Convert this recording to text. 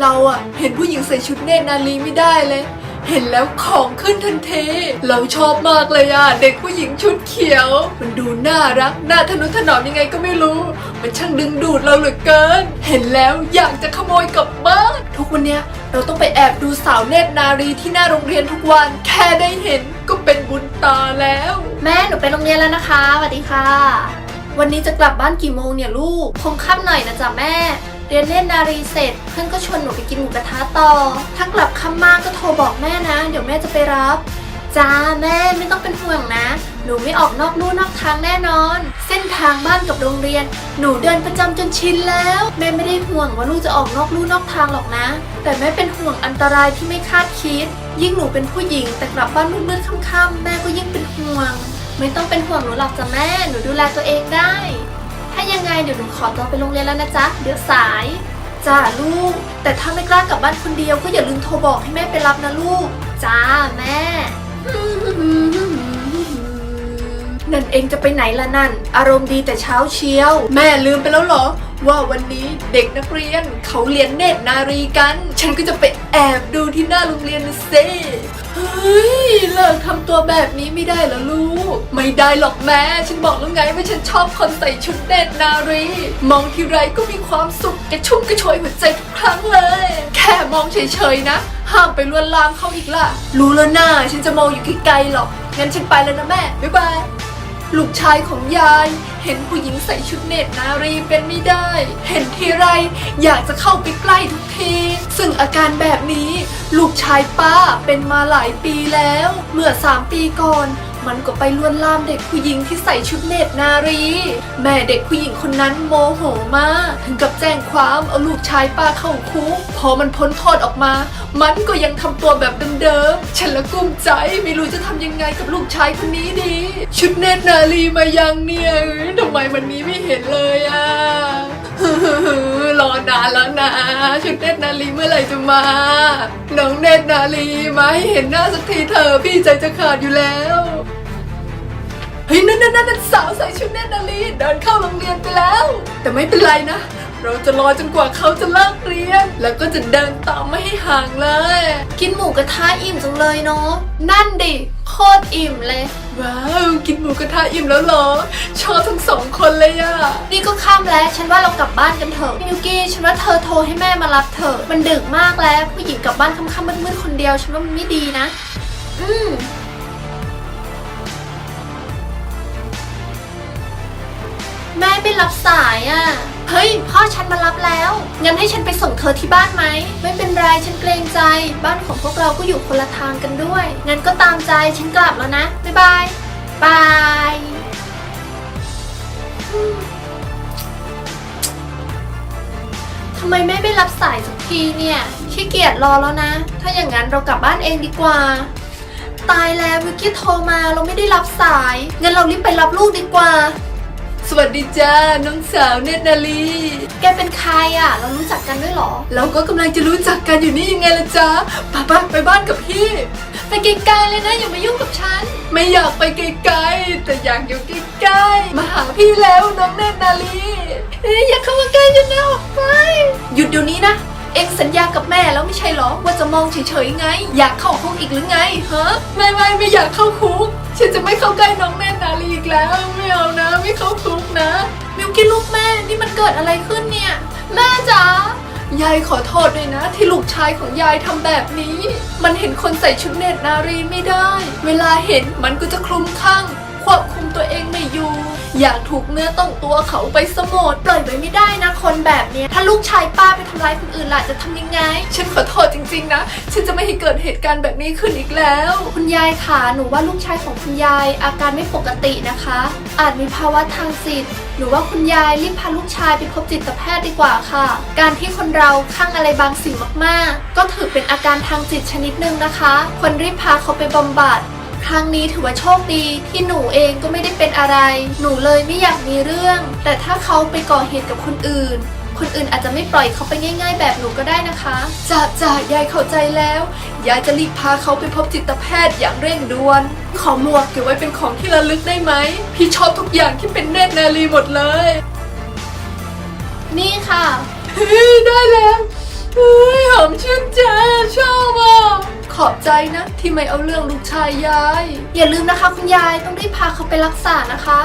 เราอะเห็นผู้หญิงใส่ชุดเนตรนารีไม่ได้เลย เห็นแล้วของขึ้นทันทีเราชอบมากเลยอะเด็กผู้หญิงชุดเขียว มันดูน่ารักน่าทนุถนอมยังไงก็ไม่รู้ มันช่างดึงดูดเราเหลือเกิน เห็นแล้วอยากจะขโมยกลับบ้านทุกวันเนี้ยเราต้องไปแอบดูสาวเนตรนารีที่หน้าโรงเรียนทุกวัน แค่ได้เห็นก็เป็นบุญตาแล้ว แม่หนูไปโรงเรียนแล้วนะคะสวัสดีค่ะ วันนี้จะกลับบ้านกี่โมงเนี่ยลูก คงค่ำหน่อยนะจ๊ะแม่ เรียนเล่นนารีเสร็จเพื่อนก็ชวนหนูไปกินหมูกระทะต่อ ถ้ากลับค่ำมากก็โทรบอกแม่นะ เดี๋ยวแม่จะไปรับ จ้าแม่ไม่ต้องเป็นห่วงนะ หนูไม่ออกนอกลู่นอกทางแน่นอน เส้นทางบ้านกับโรงเรียน หนูเดินประจำจนชินแล้ว แม่ไม่ได้ห่วงว่าลูกจะออกนอกลู่นอกทางหรอกนะ แต่แม่เป็นห่วงอันตรายที่ไม่คาดคิด ยิ่งหนูเป็นผู้หญิง แต่กลับบ้านมืดๆค่ำๆแม่ก็ยิ่งเป็นห่วง ไม่ต้องเป็นห่วงหนูหรอกจ้ะแม่ หนูดูแลตัวเองได้ ถ้ายังไงเดี๋ยวหนูขอตัวไปโรงเรียนแล้วนะจ๊ะ เดี๋ยวสาย จ้าลูก แต่ถ้าไม่กล้ากลับบ้านคนเดียวก็อย่าลืมโทรบอกให้แม่ไปรับนะลูก จ้าแม่ นั่นเองจะไปไหนล่ะนั่น อารมณ์ดีแต่เช้าเชียว แม่ลืมไปแล้วเหรอ ว่าวันนี้เด็กนักเรียนเขาเรียนเนตรนารีกัน ฉันก็จะไปแอบดูที่หน้าโรงเรียนนะเซ่เฮ้ยเลิกทำตัวแบบนี้ไม่ได้เหรอลูก ไม่ได้หรอกแม่ฉันบอกแล้วไงว่าฉันชอบคนใส่ชุดเนตรนารี มองทีไรก็มีความสุขกระชุ่มกระชวยหัวใจทุกครั้งเลย แค่มองเฉยๆนะ ห้ามไปลวนลามเขาอีกล่ะ รู้แล้วหนะฉันจะมองอยู่ไกลๆหรอกงั้นฉันไปแล้วนะแม่บ๊ายบาย ลูกชายของยาย เห็นผู้หญิงใส่ชุดเนตรนารีเป็นไม่ได้ เห็นทีไรอยากจะเข้าไปใกล้ทุกที ซึ่งอาการแบบนี้ ลูกชายป้าเป็นมาหลายปีแล้ว เมื่อสามปีก่อน มันก็ไปลวนลามเด็กผู้หญิงที่ใส่ชุดเนตรนารี แม่เด็กผู้หญิงคนนั้นโมโหมากถึงกับแจ้งความเอาลูกชายป้าเข้าคุกพอมันพ้นโทษออกมา มันก็ยังทำตัวแบบเดิมๆฉันละกุ้มใจไม่รู้จะทำยังไงกับลูกชายคนนี้ดี ชุดเนตรนารีมายังเนี่ยทำไมวันนี้ไม่เห็นเลยอะรอนานแล้วนะ ชุดเนตรนารีเมื่อไหร่จะมา น้องเนตรนารีมาให้เห็นหน้าสักทีเถอะพี่ใจจะขาดอยู่แล้ว เฮ้ยนั่นนั่นนั่นสาวใส่ชุดเนตรนารีเดินเข้าโรงเรียนไปแล้ว แต่ไม่เป็นไรนะ เราจะรอจนกว่าเขาจะเลิกเรียน แล้วก็จะเดินตามไม่ให้ห่างเลย กินหมูกระทะอิ่มจังเลยเนาะนั่นดิโคตรอิ่มเลย ว้าวกินหมูกระทะอิ่มแล้วเหรอ ชอบทั้งสองคนเลยอะนี่ก็ค่ำแล้วฉันว่าเรากลับบ้านกันเถอะมิวกี้ฉันว่าเธอโทรให้แม่มารับเถอะมันดึกมากแล้วผู้หญิงกลับบ้านค่ำๆมืดๆคนเดียวฉันว่ามันไม่ดีนะ อืม แม่ไม่รับสายอะ่ะ เฮ้ย พ่อฉันมารับแล้ว งั้นให้ฉันไปส่งเธอที่บ้านไหม ไม่เป็นไร ฉันเกรงใจ บ้านของพวกเราก็อยู่คนละทางกันด้วย งั้นก็ตามใจ ฉันกลับแล้วนะ บ๊ายบาย บายทำไมแม่ไม่รับสายสักทีเนี่ย ขี้เกียจรอแล้วนะ ถ้าอย่างนั้นเรากลับบ้านเองดีกว่าตายแล้ววิกกี้โทรมาเราไม่ได้รับสายงั้นเรารีบไปรับลูกดีกว่า วัสดีจ้าน้องสาวเนตรนารีแกเป็นใครอะ เรารู้จักกันด้วยเหรอ เราก็กำลังจะรู้จักกันอยู่นี่ยังไงล่ะจ๊ะป้าป้าไปบ้านกับพี่ ไปไกลๆเลยนะอย่ามายุ่งกับฉัน ไม่อยากไปไกลๆแต่อยากอยู่ใกล้ๆมาหาพี่แล้วน้องเนตรนารีเอ้ยอย่าเข้ามาใกล้ฉันนะออกไปหยุดเดี๋ยวนี้นะ เอ็งสัญญากับแม่แล้วไม่ใช่เหรอว่าจะมองเฉยๆไง อยากเข้าคุกอีกหรือไงฮะไม่ไม่ไม่อยากเข้าคุก ฉันจะไม่เข้าใกล้น้องเนตรนาลีอีกแล้ว ไม่เอานะ ไม่เข้าคุกนะ มิวกี้ลูกแม่ นี่มันเกิดอะไรขึ้นเนี่ย แม่จ๋ายายขอโทษด้วยนะ ที่ลูกชายของยายทำแบบนี้ มันเห็นคนใส่ชุดเนตรนารีไม่ได้ เวลาเห็นมันก็จะคลุ้มคลั่ง ควบคุมตัวเองไม่อยู่ อยากถูกเนื้อต้องตัวเขาไปสมดปล่อยไว้ไม่ได้นะคนแบบเนี้ยถ้าลูกชายป้าไปทำร้ายคนอื่นล่ะจะทำยังไง ฉันขอโทษจริงๆนะ ฉันจะไม่ให้เกิดเหตุการณ์แบบนี้ขึ้นอีกแล้ว คุณยายค่ะหนูว่าลูกชายของคุณยายอาการไม่ปกตินะคะ อาจมีภาวะทางจิตหนูว่าคุณยายรีบพาลูกชายไปพบจิตแพทย์ดีกว่าค่ะ การที่คนเราคลั่งอะไรบางสิ่งมากๆ ก็ถือเป็นอาการทางจิตชนิดหนึ่งนะคะควรรีบพาเขาไปบำบัด ครั้งนี้ถือว่าโชคดี ที่หนูเองก็ไม่ได้เป็นอะไร หนูเลยไม่อยากมีเรื่อง แต่ถ้าเขาไปก่อเหตุกับคนอื่น คนอื่นอาจจะไม่ปล่อยเขาไปง่าย ๆ แบบหนูก็ได้นะคะจ่าจ่ายายเข้าใจแล้ว ยายจะรีบพาเขาไปพบจิตแพทย์อย่างเร่งด่วน ขอหมวกเก็บไว้เป็นของที่ระลึกได้ไหม พี่ชอบทุกอย่างที่เป็นเนตรนารีหมดเลย นี่ค่ะเฮ้ยได้แล้ว เฮ้ยนใจชอบอะ ขอบใจนะที่ไม่เอาเรื่องลูกชายยาย อย่าลืมนะคะคุณยายต้องรีบพาเขาไปรักษานะคะ